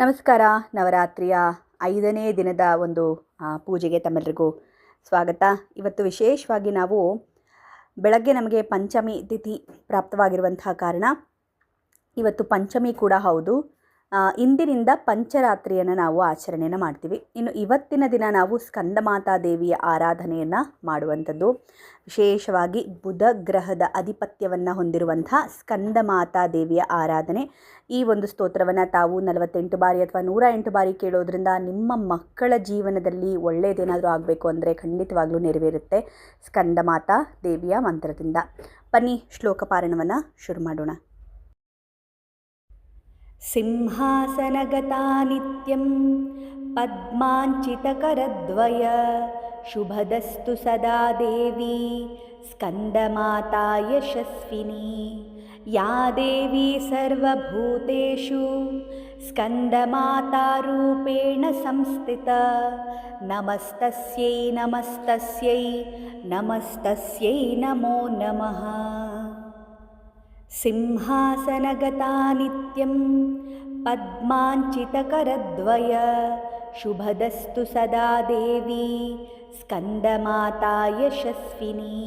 ನಮಸ್ಕಾರ. ನವರಾತ್ರಿಯ ಐದನೇ ದಿನದ ಒಂದು ಪೂಜೆಗೆ ತಮ್ಮೆಲ್ಲರಿಗೂ ಸ್ವಾಗತ. ಇವತ್ತು ವಿಶೇಷವಾಗಿ ನಾವು ಬೆಳಗ್ಗೆ ನಮಗೆ ಪಂಚಮಿ ತಿಥಿ ಪ್ರಾಪ್ತವಾಗಿರುವಂತಹ ಕಾರಣ. ಇವತ್ತು ಪಂಚಮಿ ಕೂಡ ಹೌದು. ಇಂದಿನಿಂದ ಪಂಚರಾತ್ರಿಯನ್ನು ನಾವು ಆಚರಣೆಯನ್ನು ಮಾಡ್ತೀವಿ. ಇನ್ನು ಇವತ್ತಿನ ದಿನ ನಾವು ಸ್ಕಂದಮಾತಾ ದೇವಿಯ ಆರಾಧನೆಯನ್ನು ಮಾಡುವಂಥದ್ದು. ವಿಶೇಷವಾಗಿ ಬುಧ ಗ್ರಹದ ಆಧಿಪತ್ಯವನ್ನು ಹೊಂದಿರುವಂಥ ಸ್ಕಂದಮಾತಾ ದೇವಿಯ ಆರಾಧನೆ. ಈ ಒಂದು ಸ್ತೋತ್ರವನ್ನು ತಾವು ನಲವತ್ತೆಂಟು ಬಾರಿ ಅಥವಾ ನೂರ ಎಂಟು ಬಾರಿ ಕೇಳೋದ್ರಿಂದ ನಿಮ್ಮ ಮಕ್ಕಳ ಜೀವನದಲ್ಲಿ ಒಳ್ಳೆಯದೇನಾದರೂ ಆಗಬೇಕು ಅಂದರೆ ಖಂಡಿತವಾಗ್ಲೂ ನೆರವೇರುತ್ತೆ ಸ್ಕಂದಮಾತಾ ದೇವಿಯ ಮಂತ್ರದಿಂದ. ಬನ್ನಿ ಶ್ಲೋಕ ಪಾರಣವನ್ನು ಶುರು ಮಾಡೋಣ. सिंहासनगता नित्यं पद्माञ्चितकरद्वय शुभदस्तु सदा देवी स्कन्दमाता यशस्विनी या देवी सर्वभूतेषु स्कन्दमातारूपेण संस्थिता। नमस्तस्यै नमस्तस्यै नमस्तस्यै नमो नमः। सिंहासनगता नित्यं पद्माञ्चितकरद्वय शुभदस्तु सदा देवी स्कन्दमाता यशस्विनी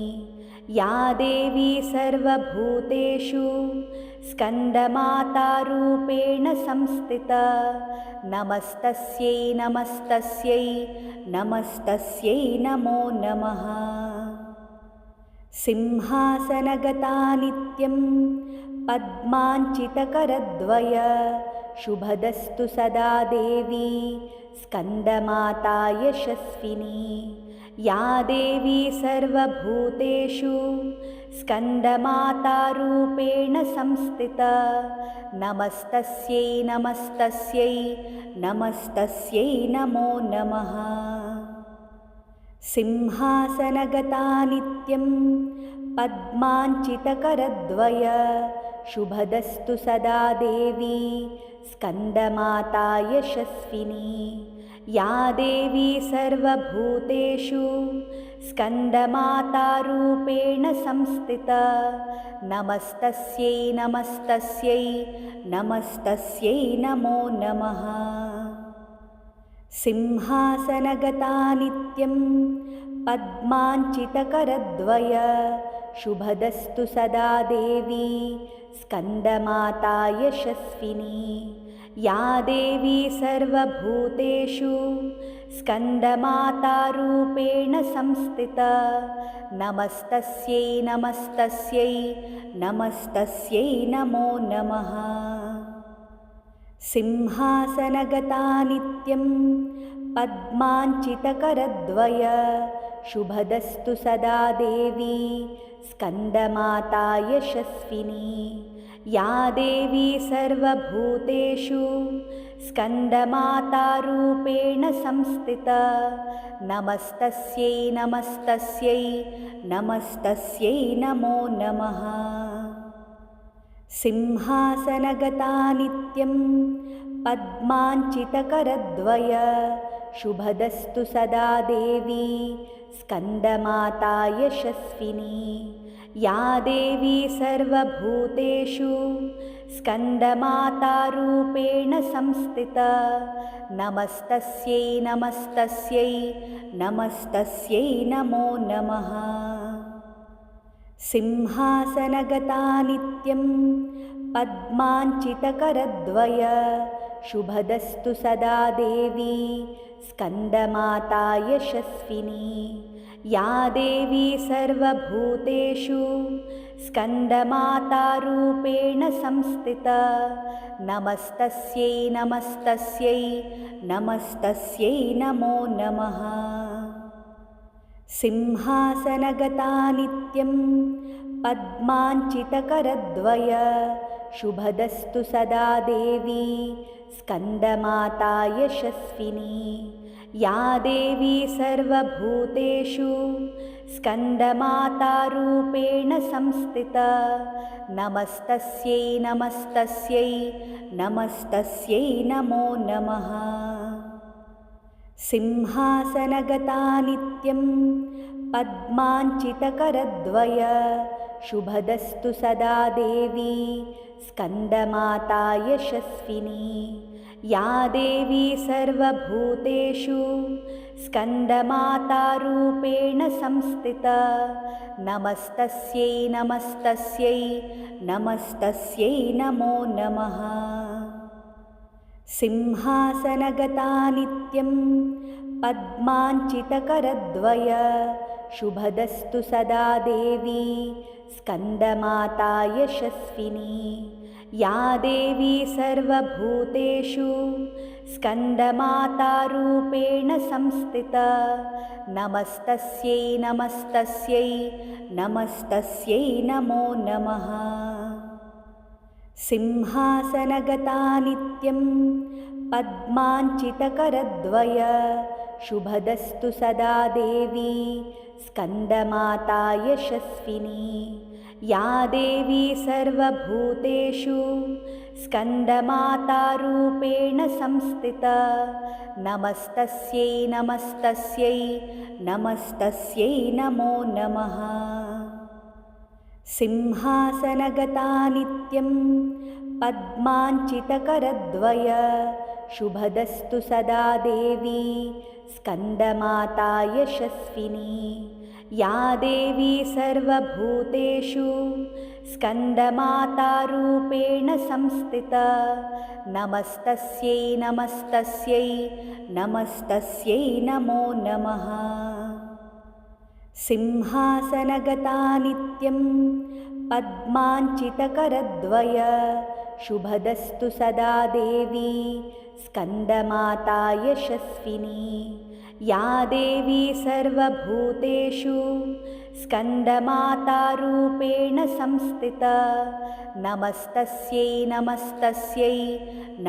या देवी सर्वभूतेषु स्कन्दमातारूपेण संस्थिता। नमस्तस्यै नमस्तस्यै नमस्तस्यै नमो नमः। सिंहासनगता नित्यं पद्माञ्चितकरद्वय शुभदस्तु सदा देवी स्कन्दमाता यशस्विनी या देवी सर्वभूतेषु स्कन्दमातारूपेण संस्थिता। नमस्तस्यै नमस्तस्यै नमस्तस्यै नमो नमः। सिंहासनगता नित्यं पद्माञ्चितकरद्वय शुभदस्तु सदा देवी स्कन्दमाता यशस्विनी या देवी सर्वभूतेषु स्कन्दमातारूपेण संस्थिता। नमस्तस्यै नमस्तस्यै नमस्तस्यै नमो नमः। सिंहासनगता नित्यं पद्माञ्चितकरद्वय शुभदस्तु सदा देवी स्कन्दमाता यशस्विनी या देवी सर्वभूतेषु स्कन्दमातारूपेण संस्थिता। नमस्तस्यै नमस्तस्यै नमस्तस्यै नमो नमः। सिंहासनगता नित्यं पद्माञ्चितकरद्वय शुभदस्तु सदा देवी स्कन्दमाता यशस्विनी या देवी सर्वभूतेषु स्कन्दमातारूपेण संस्थिता। नमस्तस्यै नमस्तस्यै नमस्तस्यै नमो नमः। सिंहासनगता नित्यं पद्माञ्चितकरद्वय शुभदस्तु सदा देवी स्कन्दमाता यशस्विनी या देवी सर्वभूतेषु स्कन्दमातारूपेण संस्थिता। नमस्तस्यै नमस्तस्यै नमस्तस्यै नमो नमः। सिंहासनगता नित्यं पद्माञ्चितकरद्वय शुभदस्तु सदा देवी स्कन्दमाता यशस्विनी या देवी सर्वभूतेषु स्कन्दमातारूपेण संस्थिता। नमस्तस्यै नमस्तस्यै नमस्तस्यै नमो नमः। सिंहासनगता नित्यं पद्माञ्चितकरद्वय शुभदस्तु सदा देवी स्कन्दमाता यशस्विनी। या देवी सर्वभूतेषु स्कन्दमातारूपेण संस्थिता। नमस्तस्यै नमस्तस्यै नमस्तस्यै नमो नमः। सिंहासनगता नित्यं पद्माञ्चितकरद्वय शुभदस्तु सदा देवी स्कन्दमाता यशस्विनी। या देवी सर्वभूतेषु स्कन्दमातारूपेण संस्थिता। नमस्तस्यै नमस्तस्यै नमस्तस्यै नमो नमः। सिंहासनगता नित्यं पद्माञ्चितकरद्वय शुभदस्तु सदा देवी स्कन्दमाता यशस्विनी या देवी सर्वभूतेषु स्कन्दमातारूपेण संस्थिता। नमस्तस्यै नमस्तस्यै नमस्तस्यै नमो नमः सिंहासनगता नित्यं पद्माञ्चितकरद्वय शुभदस्तु सदा देवी स्कन्दमाता यशस्विनी या देवी सर्वभूतेषु स्कन्दमातारूपेण संस्थिता। नमस्तस्यै नमस्तस्यै नमस्तस्यै नमो नमः सिंहासनगता नित्यं पद्माञ्चितकरद्वय शुभदस्तु सदा देवी स्कन्दमाता यशस्विनी या देवी सर्वभूतेषु स्कन्दमातारूपेण संस्थिता। नमस्तस्यै नमस्तस्यै नमस्तस्यै नमो नमः सिंहासनगता नित्यं पद्माञ्चितकरद्वय शुभदस्तु सदा देवी स्कन्दमाता यशस्विनी या देवी सर्वभूतेषु स्कन्दमातारूपेण संस्थिता। नमस्तस्यै नमस्तस्यै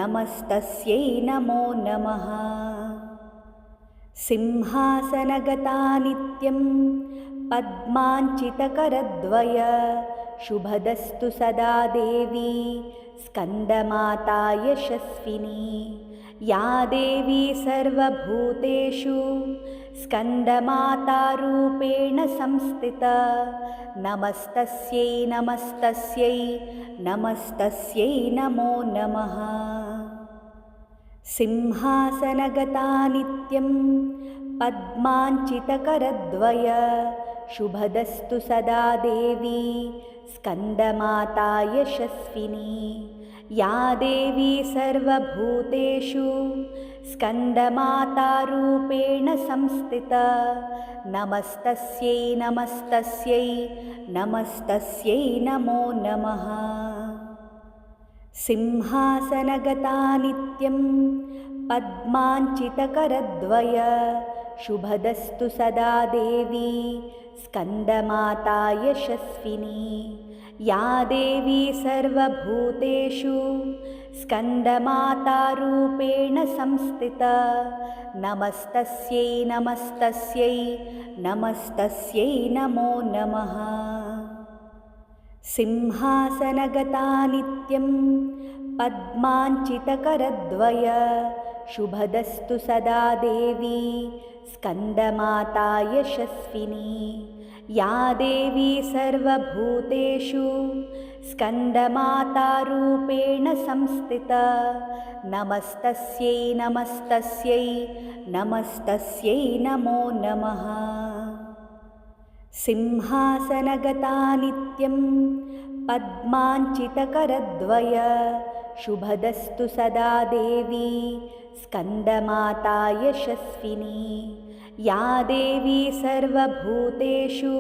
नमस्तस्यै नमो नमः सिंहासनगता नित्यं पद्माञ्चितकरद्वय शुभदस्तु सदा देवी स्कन्दमाता यशस्विनी या देवी सर्वभूतेषु स्कन्दमातारूपेण संस्थिता। नमस्तस्यै नमस्तस्यै नमस्तस्यै नमो नमः सिंहासनगता नित्यं पद्माञ्चितकरद्वय शुभदस्तु सदा देवी स्कन्दमाता यशस्विनी या देवी सर्वभूतेषु स्कन्दमातारूपेण संस्थिता। नमस्तस्यै नमस्तस्यै नमस्तस्यै नमो नमः सिंहासनगता नित्यं पद्माञ्चितकरद्वय शुभदस्तु सदा देवी स्कन्दमाता यशस्विनी या देवी सर्वभूतेषु स्कन्दमातारूपेण संस्थिता। नमस्तस्यै नमस्तस्यै नमस्तस्यै नमो नमः सिंहासनगता नित्यं पद्माञ्चितकरद्वय शुभदस्तु सदा देवी स्कन्दमाता यशस्विनी या देवी सर्वभूतेषु स्कन्दमातारूपेण संस्थिता। नमस्तस्यै नमस्तस्यै नमस्तस्यै नमो नमः सिंहासनगता नित्यं पद्माञ्चितकरद्वय शुभदस्तु सदा देवी स्कन्दमाता यशस्विनी या देवी सर्वभूतेषु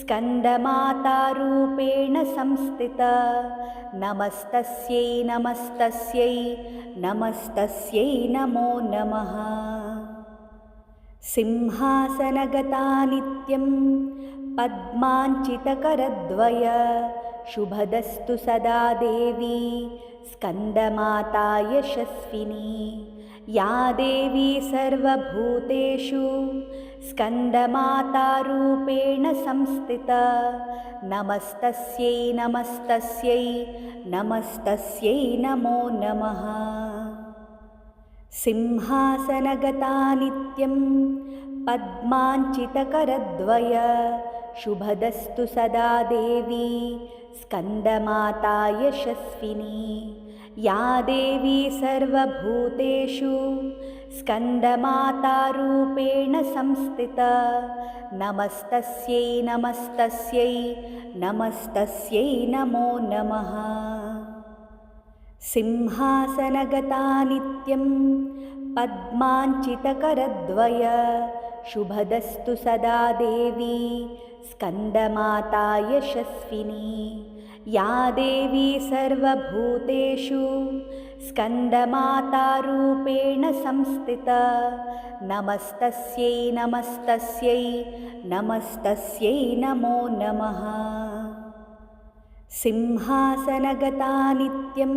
स्कन्दमातारूपेण संस्थिता। नमस्तस्यै नमस्तस्यै नमस्तस्यै नमो नमः सिंहासनगता नित्यं पद्माञ्चितकरद्वय शुभदस्तु सदा देवी स्कन्दमाता यशस्विनी या देवी सर्वभूतेषु स्कन्दमातारूपेण संस्थिता। नमस्तस्यै नमस्तस्यै नमस्तस्यै नमो नमः सिंहासनगता नित्यं पद्माञ्चितकरद्वय शुभदस्तु सदा देवी स्कन्दमाता यशस्विनी या देवी सर्वभूतेषु स्कन्दमातारूपेण संस्थिता। नमस्तस्यै नमस्तस्यै नमस्तस्यै नमो नमः सिंहासनगता नित्यं पद्माञ्चितकरद्वय शुभदस्तु सदा देवी स्कन्दमाता यशस्विनी या देवी सर्वभूतेषु स्कन्दमातारूपेण संस्थिता। नमस्तस्यै नमस्तस्यै नमस्तस्यै नमो नमः सिंहासनगता नित्यं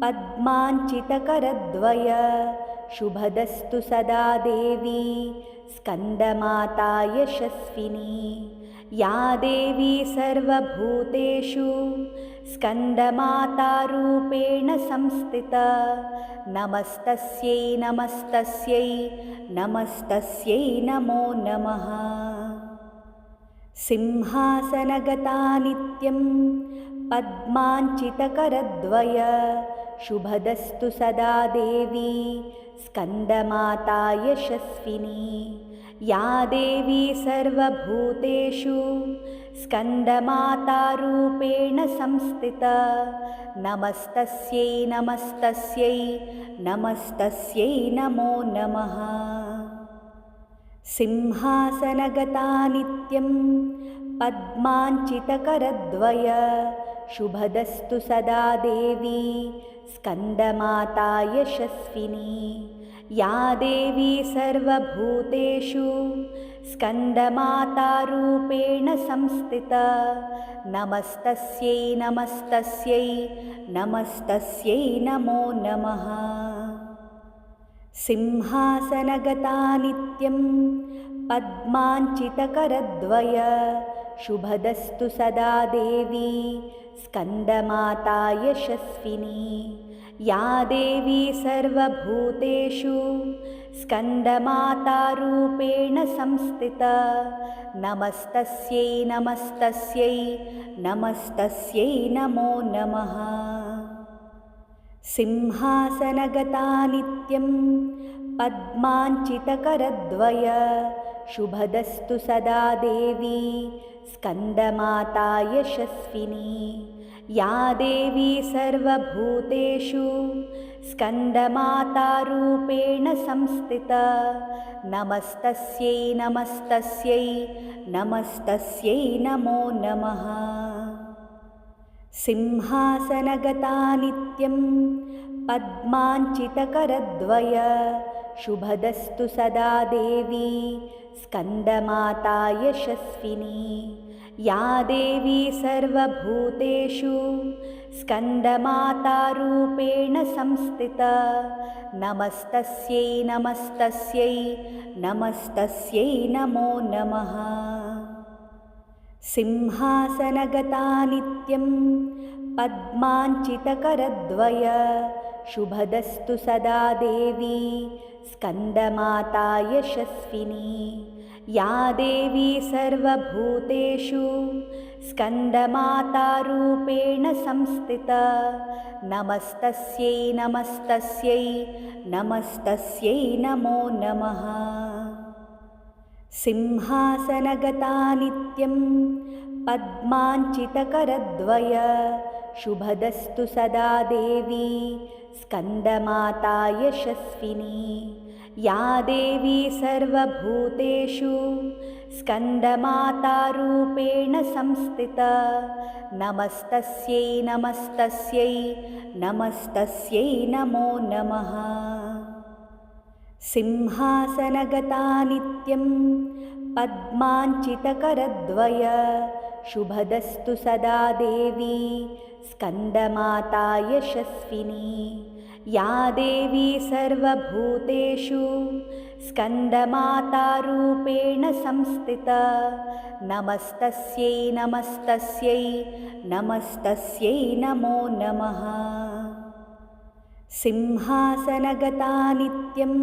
पद्माञ्चितकरद्वय शुभदस्तु सदा देवी स्कन्दमाता यशस्विनी या देवी सर्वभूतेषु स्कन्दमातारूपेण संस्थिता। नमस्तस्यै नमस्तस्यै नमस्तस्यै नमो नमः सिंहासनगता नित्यं पद्माञ्चितकरद्वय शुभदस्तु सदा देवी स्कन्दमाता यशस्विनी। या देवी सर्वभूतेषु स्कन्दमातारूपेण संस्थिता। नमस्तस्यै नमस्तस्यै नमस्तस्यै नमो नमः सिंहासनगता नित्यं पद्माञ्चितकरद्वय शुभदस्तु सदा देवी स्कन्दमाता यशस्विनी। या देवी सर्वभूतेषु स्कन्दमातारूपेण संस्थिता। नमस्तस्यै नमस्तस्यै नमस्तस्यै नमो नमः सिंहासनगता नित्यं पद्माञ्चितकरद्वय शुभदस्तु सदा देवी स्कन्दमाता यशस्विनी या देवी सर्वभूतेषु स्कन्दमातारूपेण संस्थिता। नमस्तस्यै नमस्तस्यै नमस्तस्यै नमो नमः सिंहासनगता नित्यं पद्माञ्चितकरद्वय शुभदस्तु सदा देवी स्कन्दमाता यशस्विनी या देवी सर्वभूतेषु स्कन्दमातारूपेण संस्थिता। नमस्तस्यै नमस्तस्यै नमस्तस्यै नमो नमः सिंहासनगता नित्यं पद्माञ्चितकरद्वय शुभदस्तु सदा देवी स्कन्दमाता यशस्विनी या देवी सर्वभूतेषु स्कन्दमातारूपेण संस्थिता। नमस्तस्यै नमस्तस्यै नमस्तस्यै नमो नमः सिंहासनगता नित्यं पद्माञ्चितकरद्वय शुभदस्तु सदा देवी स्कन्दमाता यशस्विनी। या देवी सर्वभूतेषु स्कन्दमातारूपेण संस्थिता। नमस्तस्यै नमस्तस्यै नमस्तस्यै नमो नमः सिंहासनगता नित्यं पद्माञ्चितकरद्वय शुभदस्तु सदा देवी स्कन्दमाता यशस्विनी या देवी सर्वभूतेषु स्कन्दमातारूपेण संस्थिता। नमस्तस्यै नमस्तस्यै नमस्तस्यै नमो नमः सिंहासनगता नित्यं पद्माञ्चितकरद्वय शुभदस्तु सदा देवी स्कन्दमाता यशस्विनी या देवी सर्वभूतेषु स्कन्दमातारूपेण संस्थिता। नमस्तस्यै नमस्तस्यै नमस्तस्यै नमो नमः सिंहासनगता नित्यं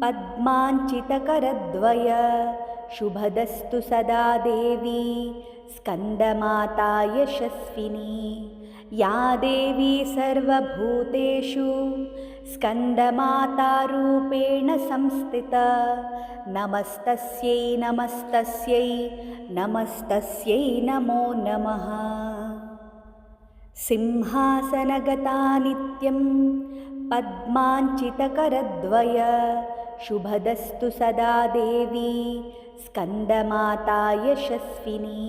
पद्माञ्चितकरद्वय शुभदस्तु सदा देवी स्कन्दमाता यशस्विनी या देवी सर्वभूतेषु स्कन्दमातारूपेण संस्थिता। नमस्तस्यै नमस्तस्यै नमस्तस्यै नमो नमः सिंहासनगता नित्यं पद्माञ्चितकरद्वय शुभदस्तु सदा देवी स्कन्दमाता यशस्विनी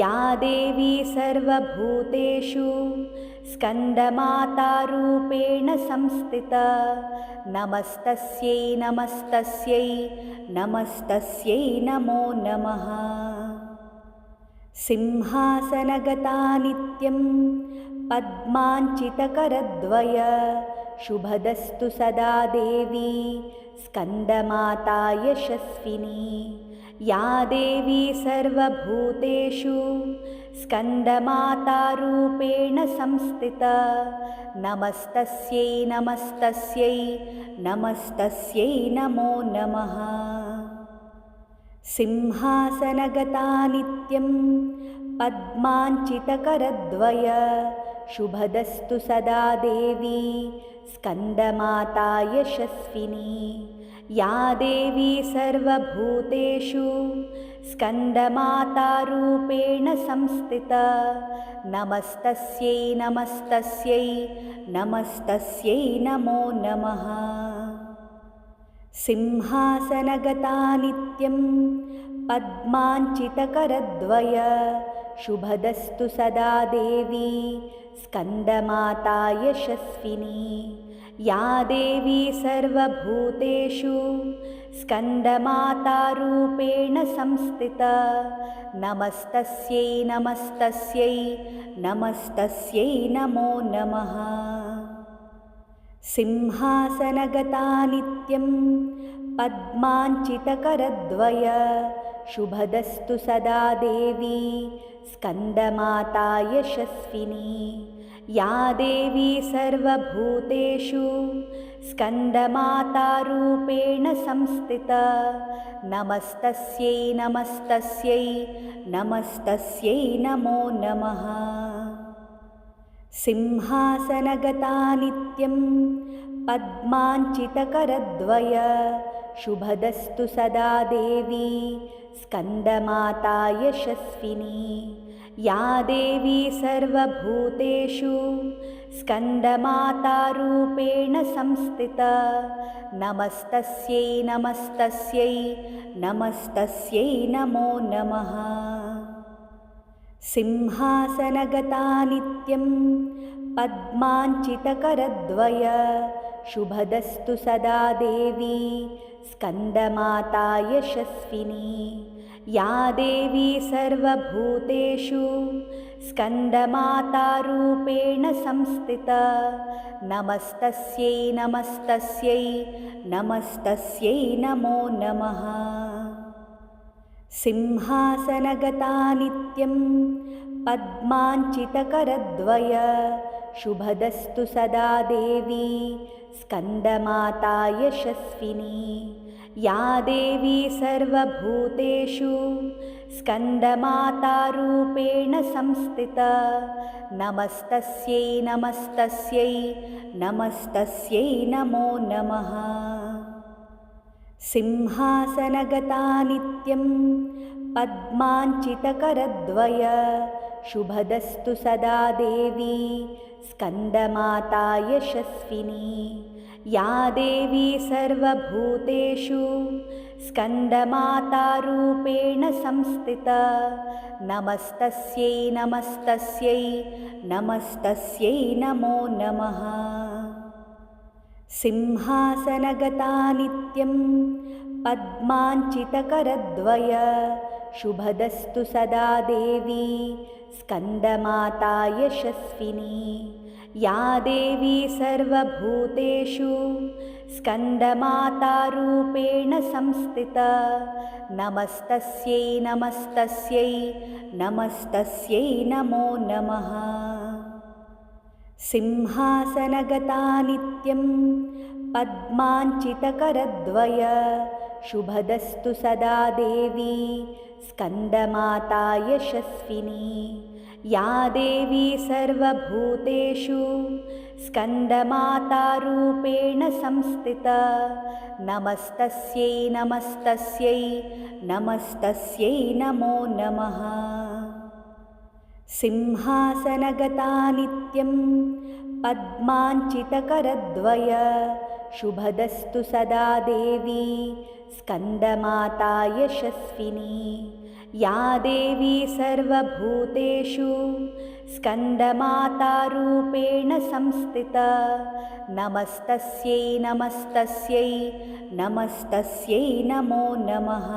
या देवी सर्वभूतेषु स्कन्दमातारूपेण संस्थिता। नमस्तस्यै नमस्तस्यै नमस्तस्यै नमो नमः सिंहासनगता नित्यं पद्माञ्चितकरद्वय शुभदस्तु सदा देवी स्कन्दमाता यशस्विनी या देवी सर्वभूतेषु स्कन्दमातारूपेण संस्थिता। नमस्तस्यै नमस्तस्यै नमस्तस्यै नमो नमः सिंहासनगता नित्यं पद्माञ्चितकरद्वय शुभदस्तु सदा देवी स्कन्दमाता यशस्विनी या देवी सर्वभूतेषु स्कन्दमातारूपेण संस्थिता। नमस्तस्यै नमस्तस्यै नमस्तस्यै नमो नमः सिंहासनगता नित्यं पद्माञ्चितकरद्वय शुभदस्तु सदा देवी स्कन्दमाता यशस्विनी या देवी सर्वभूतेषु स्कन्दमातारूपेण संस्थिता। नमस्तस्यै नमस्तस्यै नमस्तस्यै नमो नमः सिंहासनगता नित्यं पद्माञ्चितकरद्वय शुभदस्तु सदा देवी स्कन्दमाता यशस्विनी या देवी सर्वभूतेषु स्कन्दमातारूपेण संस्थिता। नमस्तस्यै नमस्तस्यै नमस्तस्यै नमो नमः सिंहासनगता नित्यं पद्माञ्चितकरद्वय शुभदस्तु सदा देवी स्कन्दमाता यशस्विनी या देवी सर्वभूतेषु स्कन्दमातारूपेण संस्थिता। नमस्तस्यै नमस्तस्यै नमस्तस्यै नमो नमः सिंहासनगता नित्यं पद्माञ्चितकरद्वय शुभदस्तु सदा देवी स्कन्दमाता यशस्विनी। या देवी सर्वभूतेषु स्कन्दमातारूपेण संस्थिता। नमस्तस्यै नमस्तस्यै नमस्तस्यै नमो नमः सिंहासनगता नित्यं पद्माञ्चितकरद्वय शुभदस्तु सदा देवी स्कन्दमाता यशस्विनी। या देवी सर्वभूतेषु स्कन्दमातारूपेण संस्थिता। नमस्तस्यै नमस्तस्यै नमस्तस्यै नमो नमः सिंहासनगता नित्यं पद्माञ्चितकरद्वय शुभदस्तु सदा देवी स्कन्दमाता यशस्विनी या देवी सर्वभूतेषु स्कन्दमातारूपेण संस्थिता। नमस्तस्यै नमस्तस्यै नमस्तस्यै नमो नमः सिंहासनगता नित्यं पद्माञ्चितकरद्वय शुभदस्तु सदा देवी स्कन्दमाता यशस्विनी। या देवी सर्वभूतेषु स्कन्दमातारूपेण संस्थिता। नमस्तस्यै नमस्तस्यै नमस्तस्यै नमो नमः सिंहासनगता नित्यं पद्माञ्चितकरद्वय शुभदस्तु सदा देवी स्कन्दमाता यशस्विनी या देवी सर्वभूतेषु स्कन्दमातारूपेण संस्थिता। नमस्तस्यै नमस्तस्यै नमस्तस्यै नमो नमः सिंहासनगता नित्यं पद्माञ्चितकरद्वय शुभदस्तु सदा देवी स्कन्दमाता यशस्विनी या देवी सर्वभूतेषु स्कन्दमातारूपेण संस्थिता। नमस्तस्यै नमस्तस्यै नमस्तस्यै नमो नमः